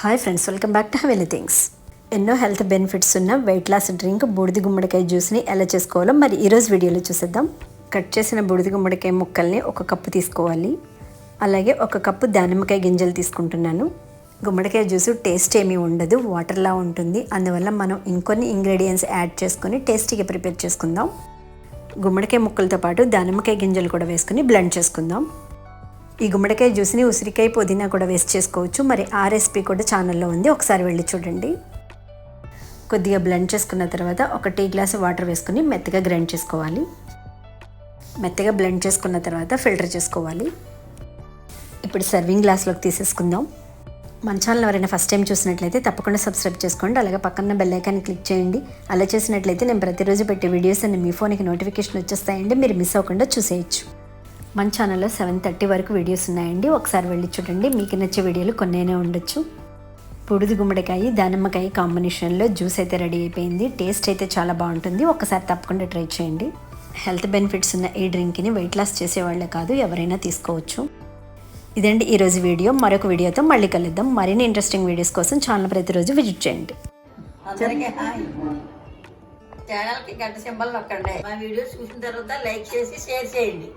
Hi friends welcome back to heavenly things ఎన్నో health benefits ఉన్న weight loss drink బూడిద గుమ్మడికాయ జ్యూస్ని ఎలా చేసుకోవాలో మరి ఈరోజు వీడియోలో చూసేద్దాం. కట్ చేసిన బూడిద గుమ్మడికాయ ముక్కల్ని ఒక కప్పు తీసుకోవాలి. అలాగే ఒక కప్పు దానిమ్మకాయ గింజలు తీసుకుంటున్నాను. గుమ్మడికాయ జ్యూస్ టేస్ట్ ఏమీ ఉండదు వాటర్లా ఉంటుంది. అందువల్ల మనం ఇంకొన్ని ఇంగ్రీడియంట్స్ యాడ్ చేసుకొని టేస్టీగా ప్రిపేర్ చేసుకుందాం. గుమ్మడికాయ ముక్కలతో పాటు దానిమ్మకాయ గింజలు కూడా వేసుకుని బ్లెండ్ చేసుకుందాం. ఈ గుమ్మడికాయ జ్యూస్ని ఉసిరికాయ పుదీనా కూడా వేస్ట్ చేసుకోవచ్చు. మరి ఆ రెసిపీ కూడా ఛానల్లో ఉంది. ఒకసారి వెళ్ళి చూడండి. కొద్దిగా బ్లెండ్ చేసుకున్న తర్వాత ఒక టీ గ్లాస్ వాటర్ వేసుకుని మెత్తగా గ్రైండ్ చేసుకోవాలి. మెత్తగా బ్లెండ్ చేసుకున్న తర్వాత ఫిల్టర్ చేసుకోవాలి. ఇప్పుడు సర్వింగ్ గ్లాస్లోకి తీసేసుకుందాం. మన ఛానల్ ఎవరైనా ఫస్ట్ టైం చూసినట్లయితే తప్పకుండా సబ్స్క్రైబ్ చేసుకోండి. అలాగే పక్కన బెల్ ఐకాన్ క్లిక్ చేయండి. అలా చేసినట్లయితే నేను ప్రతిరోజు పెట్టే వీడియోస్ అన్ని మీ ఫోన్కి నోటిఫికేషన్ వచ్చేస్తాయండి. మీరు మిస్ అవ్వకుండా చూసేయచ్చు. మన ఛానల్లో సెవెన్ థర్టీ వరకు వీడియోస్ ఉన్నాయండి. ఒకసారి వెళ్ళి చూడండి. మీకు నచ్చే వీడియోలు కొన్నైనా ఉండొచ్చు. పొడిది గుమ్మడికాయ దానిమ్మకాయ కాంబినేషన్లో జ్యూస్ అయితే రెడీ అయిపోయింది. టేస్ట్ అయితే చాలా బాగుంటుంది. ఒకసారి తప్పకుండా ట్రై చేయండి. హెల్త్ బెనిఫిట్స్ ఉన్న ఈ డ్రింక్ని వెయిట్ లాస్ చేసేవాళ్ళే కాదు ఎవరైనా తీసుకోవచ్చు. ఇదండి ఈరోజు వీడియో. మరొక వీడియోతో మళ్ళీ కలుద్దాం. మరిన్ని ఇంట్రెస్టింగ్ వీడియోస్ కోసం ఛానల్ ప్రతిరోజు విజిట్ చేయండి. అందరికీ హాయ్. ఛానల్కి గంట సింబల్ నొక్కండి. మా వీడియోస్ చూసిన తర్వాత లైక్ చేసి షేర్ చేయండి.